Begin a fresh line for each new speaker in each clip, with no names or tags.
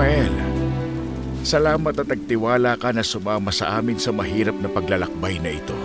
Ismael, salamat at nagtiwala ka na sumama sa amin sa mahirap na paglalakbay na ito.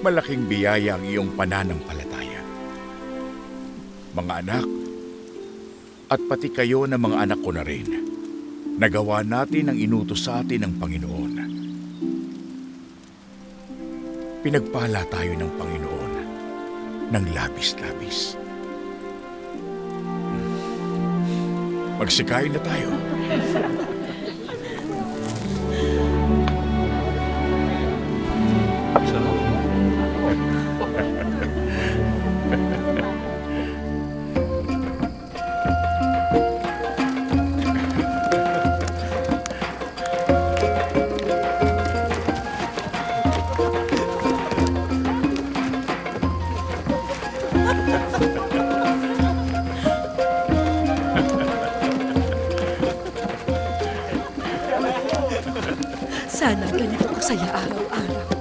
Malaking biyaya ang iyong pananampalataya. Mga anak, at pati kayo na mga anak ko na rin, nagawa natin ang inutos sa atin ng Panginoon. Pinagpala tayo ng Panginoon ng labis-labis. Magsikain na tayo.
Sana ganito ko araw-araw.